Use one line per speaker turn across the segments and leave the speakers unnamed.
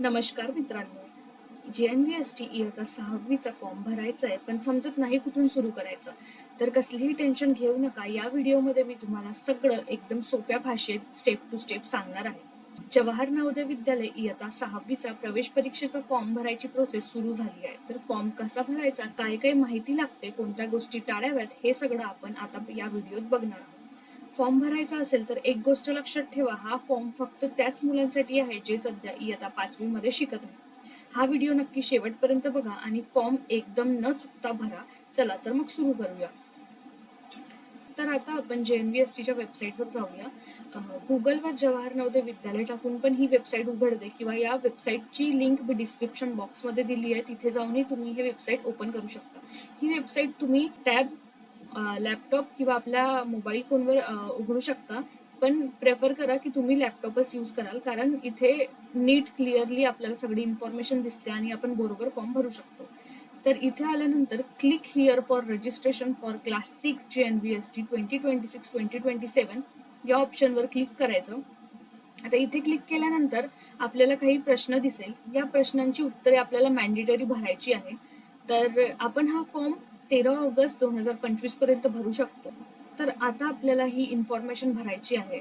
नमस्कार मित्रांनो. जे एन व्ही एस टी इयत्ता सहावीचा फॉर्म भरायचा आहे पण समजत नाही कुठून सुरू करायचं. तर कसलीही टेन्शन घेऊ नका या व्हिडिओमध्ये मी तुम्हाला सगळं एकदम सोप्या भाषेत स्टेप टू स्टेप सांगणार आहे. जवाहर नवोदय विद्यालय इयत्ता सहावीचा प्रवेश परीक्षेचा फॉर्म भरायची प्रोसेस सुरू झाली आहे. तर फॉर्म कसा भरायचा काय काय माहिती लागते कोणत्या गोष्टी टाळाव्यात हे सगळं आपण आता या व्हिडिओत बघणार आहोत. फॉर्म भरायचा असेल तर एक गोष्ट लक्षात ठेवा हा फॉर्म फक्त त्याच मुलांसाठी आहे जे सध्या इयत्ता पाचवी मध्ये शिकत आहे हा व्हिडिओ नक्की शेवटपर्यंत बघा आणि फॉर्म एकदम न चुकता भरा. चला तर मग सुरू करूया. तर आता आपण जे एन बी एस टीच्या वेबसाईटवर जाऊया. गुगलवर जवाहर नवोदय विद्यालय टाकून पण ही वेबसाईट उघडते किंवा या वेबसाईटची लिंक डिस्क्रिप्शन बॉक्समध्ये दिली आहे तिथे जाऊनही तुम्ही हे वेबसाईट ओपन करू शकता. ही वेबसाईट तुम्ही टॅब लॅपटॉप किंवा आपल्या मोबाईल फोनवर उघडू शकता. पण प्रेफर करा की तुम्ही लॅपटॉपच यूज कराल. कारण इथे नीट क्लिअरली आपल्याला सगळी इन्फॉर्मेशन दिसते आणि आपण बरोबर फॉर्म भरू शकतो. तर इथे आल्यानंतर click here for registration for class six J N V S T twenty twenty six twenty twenty seven या ऑप्शनवर क्लिक करायचं. आता इथे क्लिक केल्यानंतर आपल्याला काही प्रश्न दिसेल. या प्रश्नांची उत्तरे आपल्याला मॅन्डेटरी भरायची आहे. तर आपण हा फॉर्म तेरा ऑगस्ट दोन हजार पंचवीसपर्यंत भरू शकतो. तर आता आपल्याला ही इन्फॉर्मेशन भरायची आहे.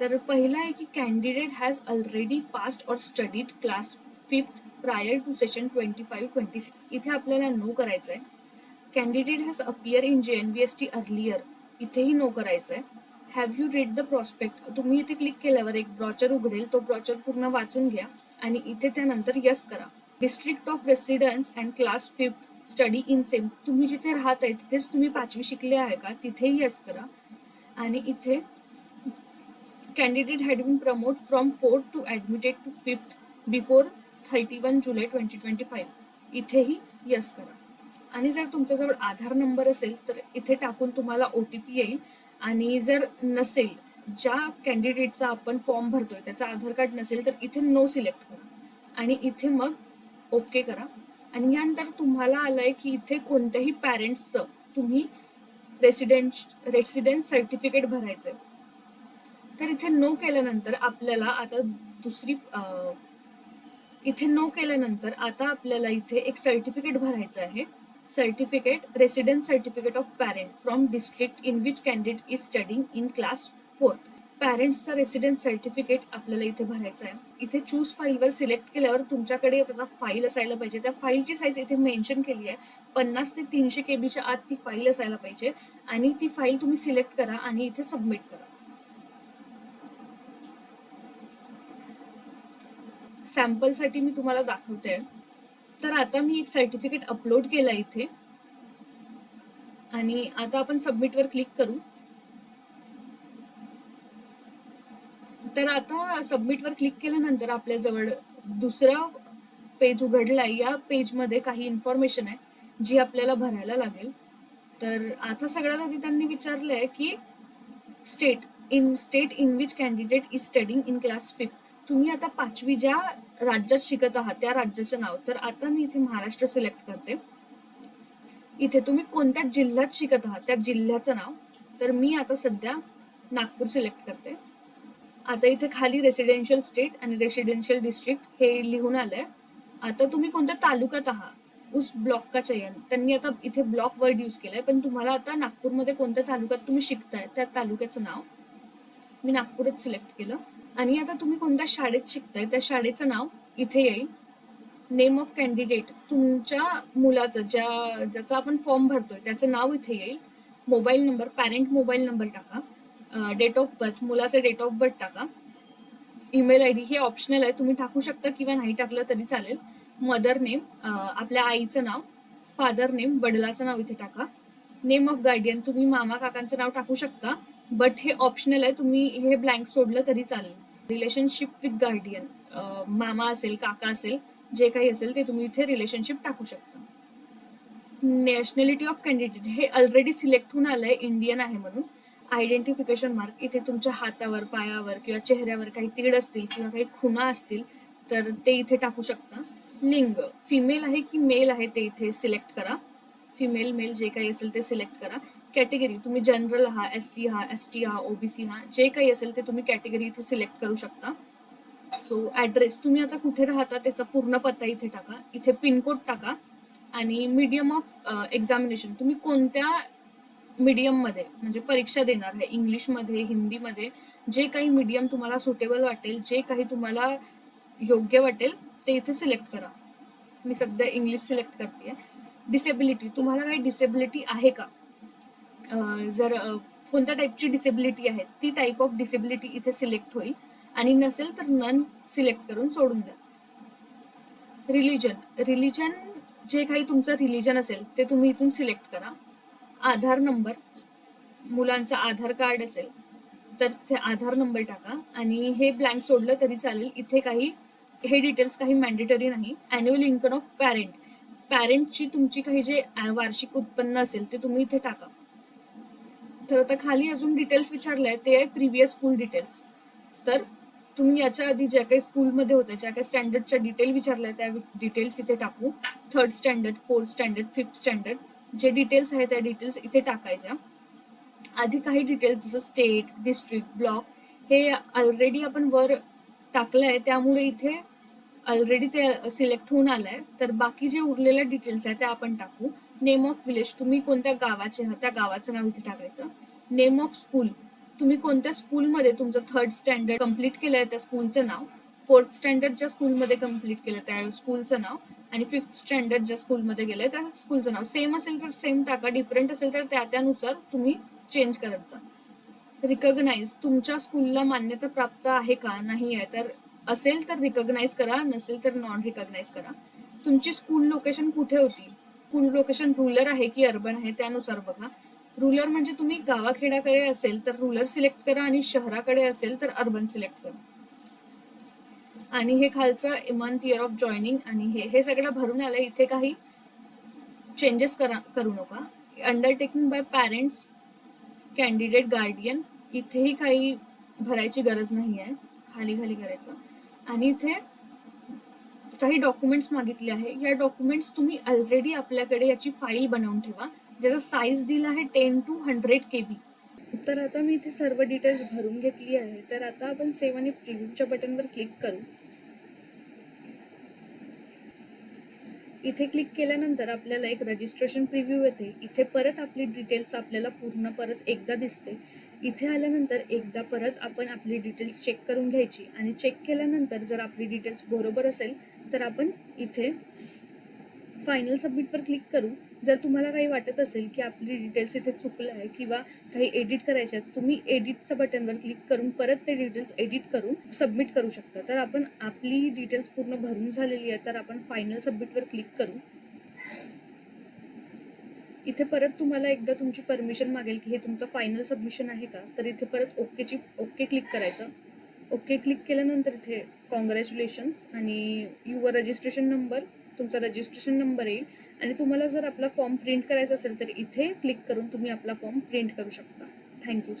तर पहिला आहे की candidate has already passed or studied class fifth prior to session twenty five twenty six इथे आपल्याला नो करायचं आहे candidate has appear in J N V S T earlier इथेही नो करायचं आहे have you read the prospect तुम्ही इथे click केल्यावर एक ब्रॉचर उघडेल. तो ब्रॉचर पूर्ण वाचून घ्या. आणि इथे त्यानंतर यस करा. District of residence and class fifth study in same तुम्ही जिथे राहत आहे तिथेच तुम्ही पाचवी शिकले आहे का? तिथेही यस करा. आणि इथे candidate had been promote from fourth to admitted to fifth before thirty one July twenty twenty five इथेही यस करा. आणि जर तुमच्याजवळ आधार नंबर असेल तर इथे टाकून तुम्हाला ओ टी पी येईल. आणि जर नसेल ज्या कॅन्डिडेटचा आपण फॉर्म भरतोय त्याचं आधार कार्ड नसेल तर इथे नो सिलेक्ट करा. आणि इथे मग ओके करा. आणि यानंतर तुम्हाला आलंय की इथे कोणत्याही पॅरेंट्सचं तुम्ही रेसिडेंट रेसिडेंट सर्टिफिकेट भरायचं तर इथे नो केल्यानंतर आपल्याला आता दुसरी इथे नो केल्यानंतर आता आपल्याला इथे एक सर्टिफिकेट भरायचं आहे. Certificate resident certificate of parent from district in which candidate is studying in class fourth पॅरेंट्सचा resident certificate आपल्याला इथे भरायचं आहे. इथे चूज फाईलवर सिलेक्ट केल्यावर तुमच्याकडे त्याचा फाईल असायला पाहिजे. त्या फाईलची साईज इथे मेन्शन केली आहे. पन्नास ते तीनशे के बीच्या आत ती फाईल असायला पाहिजे. आणि ती फाईल तुम्ही सिलेक्ट करा आणि इथे सबमिट करा. सॅम्पलसाठी मी तुम्हाला दाखवते. तर आता मी एक सर्टिफिकेट अपलोड केलं इथे. आणि आता आपण सबमिटवर क्लिक करू. तर आता सबमिटवर क्लिक केल्यानंतर आपल्याजवळ दुसरा पेज उघडला आहे या पेजमध्ये काही इन्फॉर्मेशन आहे जी आपल्याला भरायला लागेल. तर आता सगळ्यात आधी त्यांनी विचारलं आहे की state in state in which candidate is studying in class fifth तुम्ही आता पाचवी ज्या राज्यात शिकत आहात त्या राज्याचं नाव. तर आता मी इथे महाराष्ट्र सिलेक्ट करते. इथे तुम्ही कोणत्या जिल्ह्यात शिकत आहात त्या जिल्ह्याचं नाव. तर मी आता सध्या नागपूर सिलेक्ट करते. आता इथे खाली रेसिडेन्शियल स्टेट आणि रेसिडेन्शियल डिस्ट्रिक्ट हे लिहून आलंय. आता तुम्ही कोणत्या तालुक्यात आहात? उस ब्लॉक का चयन त्यांनी आता इथे ब्लॉक वर्ड यूज केलाय पण तुम्हाला आता नागपूरमध्ये कोणत्या तालुक्यात तुम्ही शिकताय त्या तालुक्याचं नाव? मी नागपूरच सिलेक्ट केलं. आणि आता तुम्ही कोणत्या शाळेत शिकताय त्या शाळेचं नाव इथे येईल. नेम ऑफ कॅन्डिडेट तुमच्या मुलाचं ज्या ज्याचा आपण फॉर्म भरतोय त्याचं नाव इथे येईल. Mobile number parent mobile number टाका. डेट ऑफ बर्थ मुलाचे डेट ऑफ बर्थ टाका. ईमेल आय डी हे ऑप्शनल आहे. तुम्ही टाकू शकता किंवा नाही टाकलं तरी चालेल. मदर नेम आपल्या आईचं नाव फादर नेम वडिलाचं नाव इथे टाका. नेम ऑफ गार्डियन तुम्ही मामा काकांचं नाव टाकू शकता. बट हे ऑप्शनल आहे. तुम्ही हे ब्लँक सोडलं तरी चालेल. रिलेशनशिप विथ गार्डियन मामा असेल काका असेल जे काही असेल ते तुम्ही इथे रिलेशनशिप टाकू शकता. नॅशनॅलिटी ऑफ कॅन्डिडेट हे ऑलरेडी सिलेक्ट होऊन आलंय. इंडियन आहे म्हणून. आयडेंटिफिकेशन मार्क इथे तुमच्या हातावर पायावर किंवा चेहऱ्यावर काही तीड असतील किंवा काही खुणा असतील तर ते इथे टाकू शकता. लिंग फिमेल आहे की मेल आहे ते इथे सिलेक्ट करा. फिमेल मेल जे काही असेल ते सिलेक्ट करा. कॅटेगरी तुम्ही जनरल आहात एस सी आहात एस टी आहात ओबीसी आहात जे काही असेल ते तुम्ही कॅटेगरी इथे सिलेक्ट करू शकता. सो ॲड्रेस तुम्ही आता कुठे राहता त्याचा पूर्ण पत्ता इथे टाका. इथे पिनकोड टाका. आणि मीडियम ऑफ एक्झामिनेशन तुम्ही कोणत्या मीडियममध्ये म्हणजे परीक्षा देणार आहे इंग्लिशमध्ये हिंदीमध्ये जे काही मीडियम तुम्हाला सुटेबल वाटेल जे काही तुम्हाला योग्य वाटेल ते इथे सिलेक्ट करा. मी सध्या इंग्लिश सिलेक्ट करते डिसेबिलिटी तुम्हाला काही डिसेबिलिटी आहे का? जर कोणत्या टाईपची डिसेबिलिटी आहे ती टाईप ऑफ डिसेबिलिटी इथे सिलेक्ट होईल. आणि नसेल तर नन सिलेक्ट करून सोडून द्या. रिलिजन रिलिजन जे काही तुमचं रिलिजन असेल ते तुम्ही इथून सिलेक्ट करा. आधार नंबर मुलांचा आधार कार्ड असेल तर ते आधार नंबर टाका. आणि हे ब्लँक सोडलं तरी चालेल. इथे काही हे डिटेल्स काही मॅन्डेटरी नाही. अॅन्युअल इन्कम ऑफ पॅरेंट पॅरेंटची तुमची काही जे वार्षिक उत्पन्न असेल ते तुम्ही इथे टाका. तर आता खाली अजून डिटेल्स विचारले ते आहे प्रिव्हियस स्कूल डिटेल्स तर तुम्ही याच्या आधी ज्या काही स्कूलमध्ये होत्या ज्या काही स्टँडर्डच्या डिटेल विचारल्या त्या डिटेल्स इथे टाकू. Third standard fourth standard fifth standard जे डिटेल्स आहेत त्या डिटेल्स इथे टाकायच्या. आधी काही डिटेल्स जसं स्टेट डिस्ट्रिक्ट ब्लॉक हे ऑलरेडी आपण वर टाकलं आहे त्यामुळे इथे ऑलरेडी ते सिलेक्ट होऊन आलं आहे तर बाकी जे उरलेल्या डिटेल्स आहेत त्या आपण टाकू. नेम ऑफ विलेज तुम्ही कोणत्या गावाचे आहात? त्या गावाचं नाव इथे टाकायचं. नेम ऑफ स्कूल तुम्ही कोणत्या स्कूलमध्ये तुमचं थर्ड स्टँडर्ड कंप्लीट केलं आहे त्या स्कूलचं नाव? फोर्थ स्टँडर्डच्या स्कूलमध्ये कंप्लीट केलं त्या स्कूलचं नाव? आणि फिफ्थ स्टँडर्ड ज्या स्कूलमध्ये गेले त्या स्कूलचं नाव. सेम असेल तर सेम टाका. डिफरंट असेल तर त्या त्यानुसार तुम्ही चेंज करत जा. रिकग्नाइज तुमच्या स्कूलला मान्यता प्राप्त आहे का? नाही आहे. तर असेल तर रिकग्नाइज करा. नसेल तर नॉन रिकग्नाइज करा. तुमची स्कूल लोकेशन कुठे होती? स्कूल लोकेशन रुरल आहे की अर्बन आहे? त्यानुसार बघा. रुरल म्हणजे तुम्ही गावाखेड्याकडे असेल तर रुरल सिलेक्ट करा आणि शहराकडे असेल तर अर्बन सिलेक्ट करा. आणि हे खालचं मंथ इयर ऑफ जॉईनिंग आणि हे हे सगळं भरून आलं इथे काही चेंजेस करा करू नका. Undertaking by parents candidate guardian इथेही काही भरायची गरज नाही आहे खाली खाली करायचं. आणि इथे काही डॉक्युमेंट्स मागितले आहे. या डॉक्युमेंट्स तुम्ही ऑलरेडी आपल्याकडे याची फाईल बनवून ठेवा. ज्याचा साईज दिला आहे ten to hundred K B तर आता मी इथे सर्व डिटेल्स भरून घेतली आहे. तर आता आपण सेव्ह आणि प्रिव्ह्यूच्या बटनवर क्लिक करू. इथे क्लिक केल्यानंतर आपल्याला एक रजिस्ट्रेशन प्रिव्ह्यू येते. इथे परत आपली डिटेल्स आपल्याला पूर्ण परत एकदा दिसते. इथे आल्यानंतर एकदा परत आपण आपली डिटेल्स चेक करून घ्यायची. आणि चेक केल्यानंतर जर आपली डिटेल्स बरोबर असेल तर आपण इथे फायनल सबमिटवर क्लिक करू. जर तुम्हाला काही वाटत असेल की आपली डिटेल्स इथे चुकलं आहे किंवा काही एडिट करायचे आहेत तुम्ही एडिटचं बटनवर क्लिक करून परत ते डिटेल्स एडिट करून सबमिट करू शकता. तर आपण आपली डिटेल्स पूर्ण भरून झालेली आहे तर आपण फायनल सबमिटवर क्लिक करू. इथे परत तुम्हाला एकदा तुमची परमिशन मागेल की हे तुमचं फायनल सबमिशन आहे का? तर इथे परत ओकेची ओके क्लिक करायचं. ओके क्लिक केल्यानंतर इथे कॉंग्रॅच्युलेशन्स आणि युअर रजिस्ट्रेशन नंबर तुमचा रजिस्ट्रेशन नंबर येईल. आणि तुम्हाला जर आपला फॉर्म प्रिंट करायचा असेल तर इथे क्लिक करून तुम्ही आपला फॉर्म प्रिंट करू शकता. थँक्यू